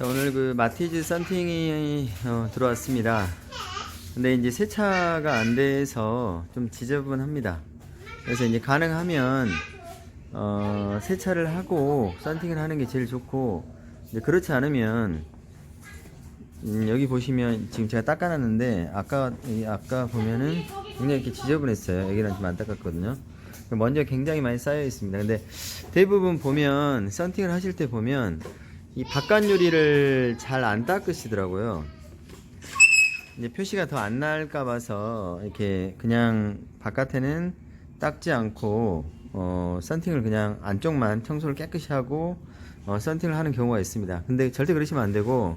자, 오늘 그 마티즈 썬팅이 어, 들어왔습니다. 근데 이제 세차가 안 돼서 좀 지저분합니다. 그래서 이제 가능하면 어, 세차를 하고 썬팅을 하는 게 제일 좋고 이제 그렇지 않으면 음, 여기 보시면 지금 제가 닦아놨는데 아까 이 아까 보면은 굉장히 이렇게 지저분했어요. 여기는 좀 안 닦았거든요. 먼지가 굉장히 많이 쌓여 있습니다. 근데 대부분 보면 썬팅을 하실 때 보면 이 바깥 유리를 잘 안 닦으시더라고요. 이제 표시가 더 안 날까 봐서 이렇게 그냥 바깥에는 닦지 않고 어, 썬팅을 그냥 안쪽만 청소를 깨끗이 하고 어, 썬팅을 하는 경우가 있습니다. 근데 절대 그러시면 안 되고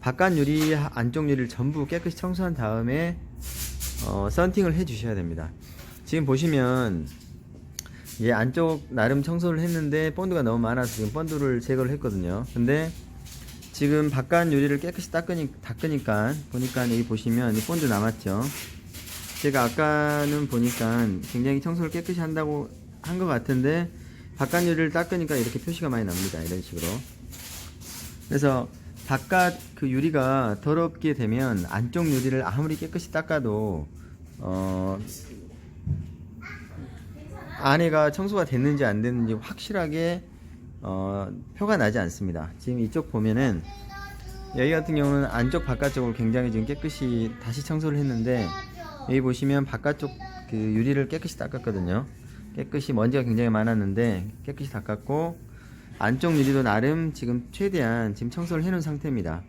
바깥 유리, 안쪽 유리를 전부 깨끗이 청소한 다음에 어, 썬팅을 해 주셔야 됩니다. 지금 보시면 예, 안쪽 나름 청소를 했는데 본드가 너무 많아서 지금 본드를 제거를 했거든요. 근데 지금 바깥 유리를 깨끗이 닦으니, 닦으니까 보니까 여기 보시면 이 본드 남았죠. 제가 아까는 보니까 굉장히 청소를 깨끗이 한다고 한 것 같은데 바깥 유리를 닦으니까 이렇게 표시가 많이 납니다. 이런 식으로. 그래서 바깥 그 유리가 더럽게 되면 안쪽 유리를 아무리 깨끗이 닦아도 어 안에가 청소가 됐는지 안 됐는지 확실하게 어 표가 나지 않습니다. 지금 이쪽 보면은 여기 같은 경우는 안쪽 바깥쪽을 굉장히 지금 깨끗이 다시 청소를 했는데 여기 보시면 바깥쪽 그 유리를 깨끗이 닦았거든요. 깨끗이 먼지가 굉장히 많았는데 깨끗이 닦았고 안쪽 유리도 나름 지금 최대한 지금 청소를 해놓은 상태입니다.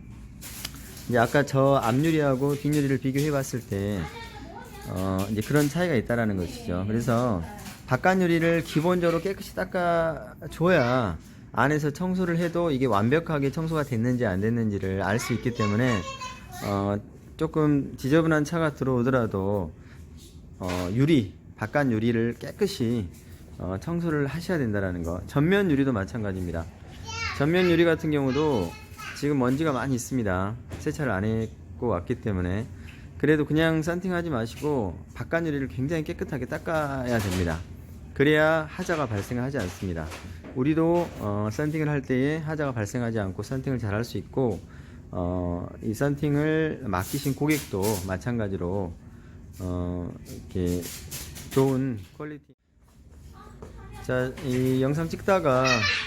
이제 아까 저 앞유리하고 뒷유리를 비교해 봤을 때, 어, 이제 그런 차이가 있다라는 것이죠. 그래서 바깥 유리를 기본적으로 깨끗이 닦아줘야 안에서 청소를 해도 이게 완벽하게 청소가 됐는지 안 됐는지를 알 수 있기 때문에, 어, 조금 지저분한 차가 들어오더라도, 어, 유리, 바깥 유리를 깨끗이 어, 청소를 하셔야 된다라는 거. 전면 유리도 마찬가지입니다. 전면 유리 같은 경우도 지금 먼지가 많이 있습니다. 세차를 안 했고 왔기 때문에 그래도 그냥 썬팅하지 마시고 바깥 유리를 굉장히 깨끗하게 닦아야 됩니다. 그래야 하자가 발생하지 않습니다. 우리도 어, 썬팅을 할 때에 하자가 발생하지 않고 썬팅을 잘 할 수 있고 어, 이 썬팅을 맡기신 고객도 마찬가지로 어, 이렇게 좋은 퀄리티 자, 이 영상 찍다가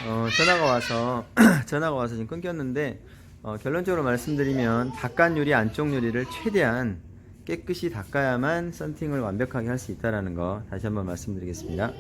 어, 전화가 와서 전화가 와서 지금 끊겼는데 어, 결론적으로 말씀드리면 바깥 유리, 안쪽 유리를 최대한 깨끗이 닦아야만 썬팅을 완벽하게 할 수 있다라는 거 다시 한번 말씀드리겠습니다.